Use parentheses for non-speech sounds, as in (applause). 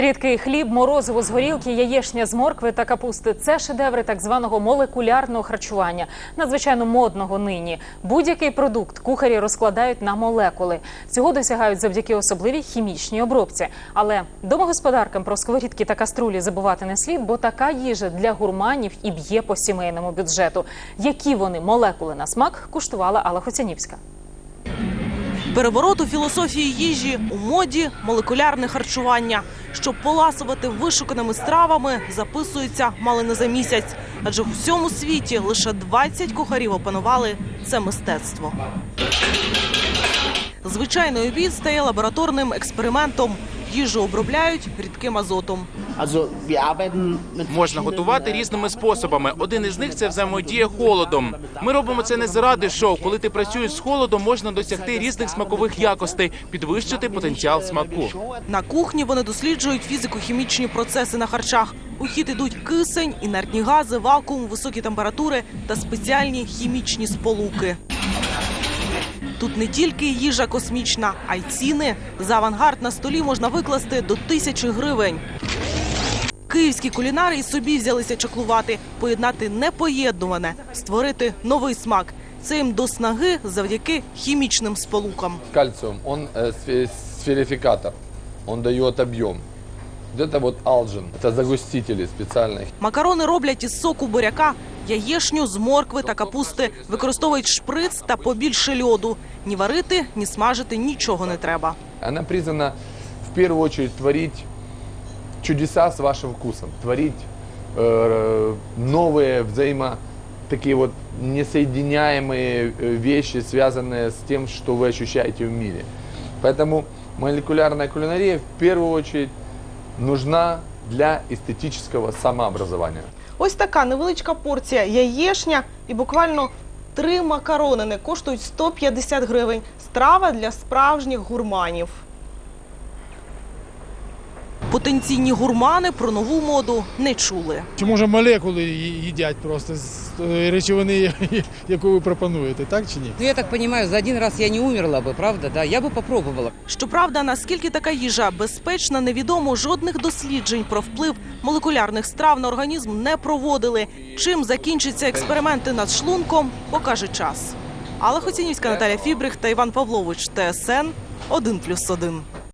Рідкий хліб, морозиво з горілки, яєшня з моркви та капусти це шедеври так званого молекулярного харчування, надзвичайно модного нині. Будь-який продукт кухарі розкладають на молекули. Цього досягають завдяки особливій хімічній обробці. Але домогосподаркам про сковорідки та каструлі забувати не слід, бо така їжа для гурманів і б'є по сімейному бюджету. Які вони молекули на смак куштувала Алла Хоцянівська. Переворот у філософії їжі у моді молекулярне харчування. Щоб поласувати вишуканими стравами, записуються мали не за місяць. Адже в всьому світі лише 20 кухарів опанували це мистецтво. Звичайний обід стає лабораторним експериментом. Їжу обробляють рідким азотом. Можна готувати різними способами. Один із них це взаємодія холодом. Ми робимо це не заради шоу. Коли ти працюєш з холодом, можна досягти різних смакових якостей, підвищити потенціал смаку. На кухні вони досліджують фізико-хімічні процеси на харчах. У хід ідуть кисень, інертні гази, вакуум, високі температури та спеціальні хімічні сполуки. Тут не тільки їжа космічна, а й ціни. За авангард на столі можна викласти до тисячі гривень. Київські кулінари і собі взялися чаклувати, поєднати непоєднуване, створити новий смак. Це їм до снаги завдяки хімічним сполукам. кальциум, он э, сфе- сферификатор, он дает объем. Вот это вот алджин, это загустители специальные. Макарони роблять із соку буряка, яєшню з моркви та капусти, використовують шприц та побільше льоду. Ні варити, ні смажити нічого не треба. Она призвана в первую очередь творить чудеса с вашим вкусом, творить э, новые взаимо такие вот несоединяемые э, вещи, связанные с тем, что вы ощущаете в мире. Поэтому молекулярная кулинария в первую очередь нужна для эстетического самообразования. Ось така невеличка порція яєшня і буквально три макаронини коштують 150 гривень. Страва для справжніх гурманів. Потенційні гурмани про нову моду не чули. Чи може молекули їдять просто з тої речовини, (laughs) яку ви пропонуєте, так чи ні? Ну, я так понимаю, за один раз я не умерла бы, правда, да? Я бы попробовала. Щоправда, наскільки така їжа безпечна, невідомо. Жодних досліджень про вплив молекулярних страв на організм не проводили. Чим закінчаться експерименти над шлунком, покаже час. Алла Хоцінівська, Наталя Фібрих та Іван Павлович. ТСН 1+,1.